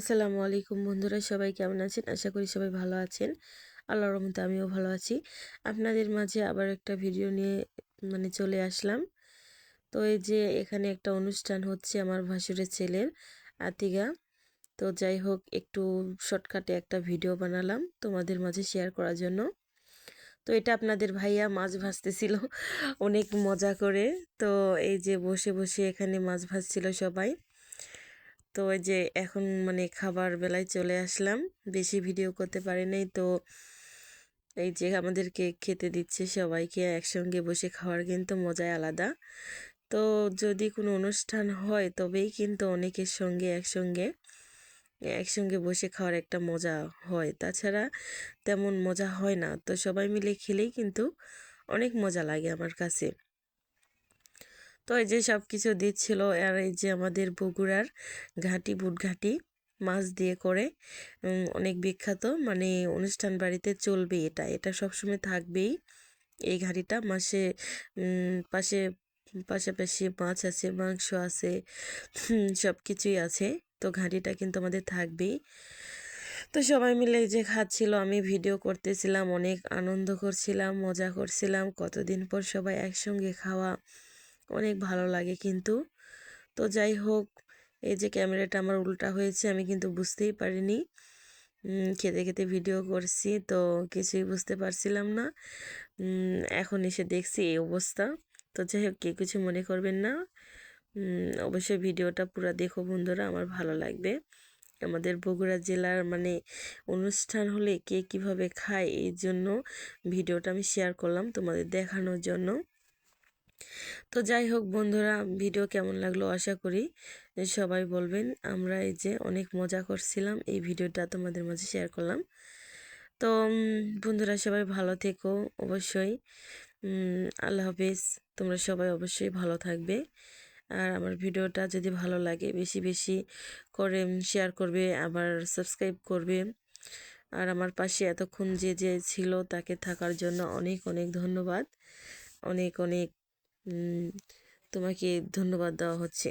আসসালামু আলাইকুম বন্ধুরা, সবাই কেমন আছেন? আশা করি সবাই ভালো আছেন। আল্লাহর রহমতে আমিও ভালো আছি। আপনাদের মাঝে আবার একটা ভিডিও নিয়ে মানে চলে আসলাম। তো এই যে এখানে একটা অনুষ্ঠান হচ্ছে আমার ভাসুরের ছেলের আতিগা তো যাই হোক, একটু শর্টকাটে একটা ভিডিও বানালাম তোমাদের মাঝে শেয়ার করার জন্য। তো এটা আপনাদের ভাইয়া মাছ ভাজতেছিল, অনেক মজা করে। তো এই যে বসে বসে এখানে মাছ ভাজছিল সবাই। তো ওই যে এখন মানে খাবার বেলায় চলে আসলাম, বেশি ভিডিও করতে পারি নাই। তো এই যে আমাদেরকে খেতে দিচ্ছে সবাইকে, একসঙ্গে বসে খাওয়ার কিন্তু মজাই আলাদা। তো যদি কোনো অনুষ্ঠান হয়, তবেই কিন্তু অনেকের সঙ্গে একসঙ্গে একসঙ্গে বসে খাওয়ার একটা মজা হয়। তাছাড়া তেমন মজা হয় না। তো সবাই মিলে খেলেই কিন্তু অনেক মজা লাগে আমার কাছে। তো এই যে সব কিছু দিচ্ছিল আর এই যে আমাদের বগুড়ার ঘাটি বুট ঘাটি মাছ দিয়ে করে অনেক বিখ্যাত। মানে অনুষ্ঠান বাড়িতে চলবে এটা এটা সবসময় থাকবেই। এই ঘাটিটা মাসে পাশে, পাশাপাশি মাছ আছে, মাংস আছে সব কিছুই আছে। তো ঘাটিটা কিন্তু আমাদের থাকবেই। তো সবাই মিলে যে খাচ্ছিল, আমি ভিডিও করতেছিলাম, অনেক আনন্দ করছিলাম, মজা করছিলাম। কতদিন পর সবাই একসঙ্গে খাওয়া অনেক ভালো লাগে কিন্তু। তো যাই হোক, এই যে ক্যামেরাটা আমার উল্টা হয়েছে, আমি কিন্তু বুঝতেই পারিনি। খেতে খেতে ভিডিও করছি, তো কিছুই বুঝতে পারছিলাম না। এখন এসে দেখছি এই অবস্থা। তো যাই হোক কে কিছু মনে করবেন না। অবশ্যই ভিডিওটা পুরো দেখো বন্ধুরা, আমার ভালো লাগবে। আমাদের বগুড়া জেলার মানে অনুষ্ঠান হলে কে কীভাবে খায়, এই জন্য ভিডিওটা আমি শেয়ার করলাম তোমাদের দেখানোর জন্য। তো যাই হোক বন্ধুরা, ভিডিও কেমন লাগল আশা করি সবাই বলবেন। আমরা এই যে অনেক মজা করছিলাম, এই ভিডিওটা তোমাদের মাঝে শেয়ার করলাম। তো বন্ধুরা সবাই ভালো থেকো অবশ্যই। আল্লাহ হাফিজ, তোমরা সবাই অবশ্যই ভালো থাকবে। আর আমার ভিডিওটা যদি ভালো লাগে, বেশি বেশি করে শেয়ার করবে, আবার সাবস্ক্রাইব করবে। আর আমার পাশে এতক্ষণ যে যে ছিল তাকে থাকার জন্য অনেক অনেক ধন্যবাদ। অনেক অনেক তোমাকে ধন্যবাদ দেওয়া হচ্ছে।